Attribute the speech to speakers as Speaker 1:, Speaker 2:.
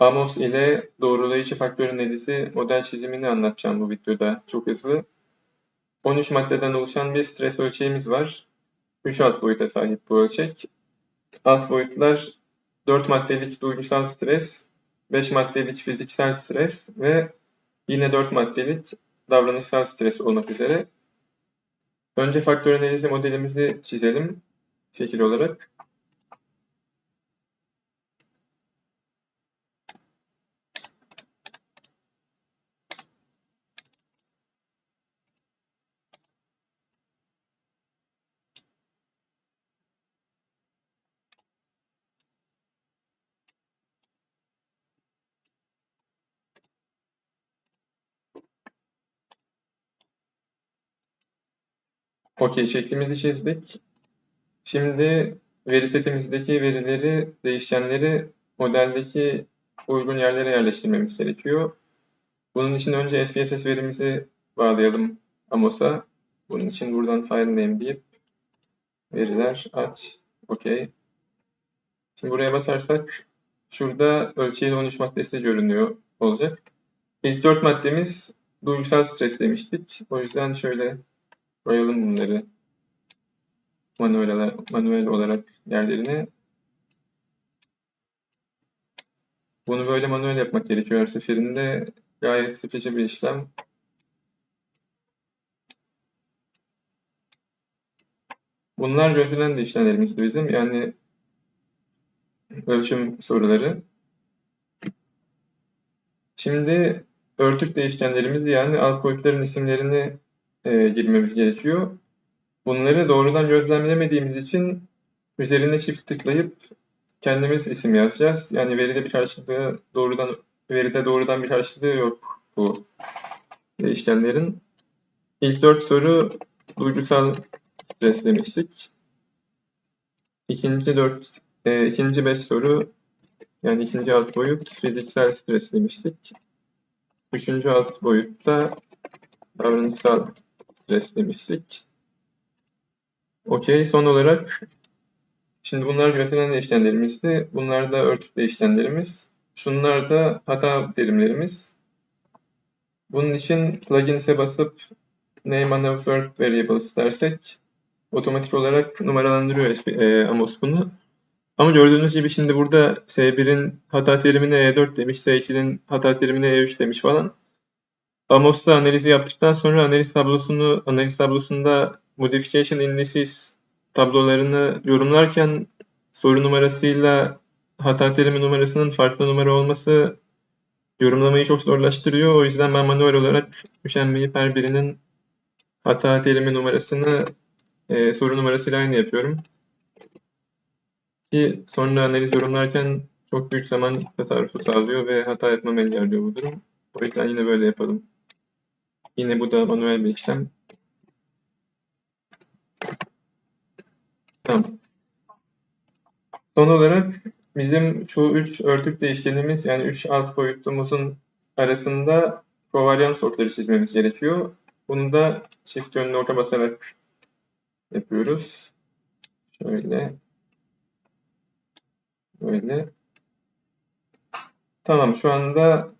Speaker 1: Amos ile doğrulayıcı faktörün edizi model çizimini anlatacağım bu videoda çok hızlı. 13 maddeden oluşan bir stres ölçeğimiz var. 3 alt boyuta sahip bu ölçek. Alt boyutlar 4 maddelik duygusal stres, 5 maddelik fiziksel stres ve yine 4 maddelik davranışsal stres olmak üzere. Önce faktör analizi modelimizi çizelim şekil olarak. Okey, şeklimizi çizdik. Şimdi veri setimizdeki verileri, değişkenleri modeldeki uygun yerlere yerleştirmemiz gerekiyor. Bunun için önce SPSS verimizi bağlayalım Amos'a. Bunun için buradan file name deyip veriler aç. Okey. Şimdi buraya basarsak şurada ölçeğin 13 maddesi görünüyor olacak. İlk 4 maddemiz duygusal stres demiştik. O yüzden şöyle koyalım bunları manuel olarak, manuel olarak yerlerine. Bunu böyle manuel yapmak gerekiyor her seferinde. Gayet sıkıcı bir işlem. Bunlar gözlenen değişkenlerimizdi bizim. Yani ölçüm soruları. Şimdi örtük değişkenlerimizi yani alt boyutların isimlerini e, girmemiz gerekiyor. Bunları doğrudan gözlemlemediğimiz için üzerine çift tıklayıp kendimiz isim yazacağız. Yani veride bir karşılığı doğrudan veride doğrudan bir karşılığı yok bu değişkenlerin. İlk dört soru duygusal stres demiştik. İkinci dört, e, ikinci beş soru yani ikinci alt boyut fiziksel stres demiştik. Üçüncü alt boyutta davranışsal stres demiştik. Okey. Son olarak şimdi bunlar gösteren değişkenlerimizdi. Bunlar da örtük değişkenlerimiz. Şunlar da hata terimlerimiz. Bunun için plugins'e basıp name unobserved variables dersek otomatik olarak numaralandırıyor e, Amos bunu. Ama gördüğünüz gibi şimdi burada S1'in hata terimine E4 demiş, S2'nin hata terimine E3 demiş falan. Amos'ta analizi yaptıktan sonra analiz tablosunu analiz tablosunda modification indices tablolarını yorumlarken soru numarasıyla hata terimi numarasının farklı numara olması yorumlamayı çok zorlaştırıyor. O yüzden ben manuel olarak üşenmeyip her birinin hata terimi numarasını e, soru numarasıyla aynı yapıyorum. Ki sonra analiz yorumlarken çok büyük zaman tasarrufu sağlıyor ve hata yapmamı engelliyor bu durum. O yüzden yine böyle yapalım. Yine bu da manuel bir işlem. Tamam. Son olarak bizim şu üç örtük değişkenimiz yani üç alt boyutumuzun arasında kovaryans okları çizmemiz gerekiyor. Bunu da çift yönlü oka basarak yapıyoruz. Şöyle. Böyle. Tamam şu anda